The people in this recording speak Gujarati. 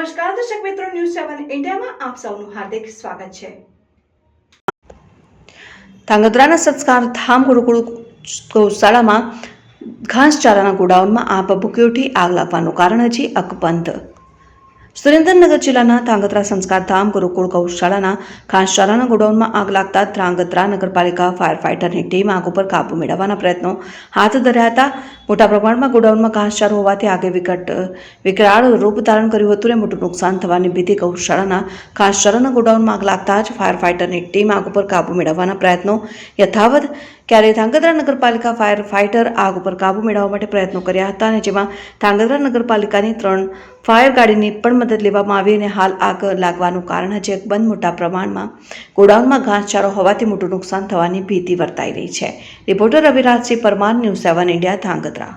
મિત્રો ન્યૂઝ સેવન ઇન્ડિયામાં આપ સૌનું હાર્દિક સ્વાગત છે. ધાંગધ્રાના સંસ્કાર ધામ ગુરુકુળ ગૌશાળામાં ઘાસચારાના ગોડાઉનમાં આપ ભૂકી ઉઠી આગ લાગવાનું કારણ હજી અકબંધ સુરેન્દ્રનગર જિલ્લાના ધ્રાંગધ્રા સંસ્કાર ધામ ગુરુકુળ ગૌશાળાના ઘાસચારાના ગોડાઉનમાં આગ લાગતા ધ્રાંગધ્રા નગરપાલિકા ફાયર ફાઇટરની ટીમ આગ ઉપર કાબુ મેળવવાના પ્રયત્નો હાથ ધર્યા હતા. મોટા પ્રમાણમાં ગોડાઉનમાં ઘાસચારો હોવાથી આગે વિકટ, વિકરાળ રૂપ ધારણ કર્યું હતું અને મોટું નુકસાન થવાની ભીતિ ગૌશાળાના ઘાસચારાના ગોડાઉનમાં આગ લાગતા જ ફાયર ફાઇટરની ટીમ આગ ઉપર કાબુ મેળવવાના પ્રયત્નો યથાવત ક્યારે ધાંગધ્રા નગરપાલિકા ફાયર ફાઇટર આગ ઉપર કાબુ મેળવવા માટે પ્રયત્નો કર્યા હતા અને જેમાં ધાંગધ્રા નગરપાલિકાની ત્રણ ફાયર ગાડીની પણ મદદ લેવામાં આવી અને હાલ આગ લાગવાનું કારણ હજી અકબંધ મોટા પ્રમાણમાં ગોડાઉનમાં ઘાસચારો હોવાથી મોટું નુકસાન થવાની ભીતિ વર્તાઈ રહી છે. Reporter Ravirajsinh Parmar, news seven India, Dhrangadhra.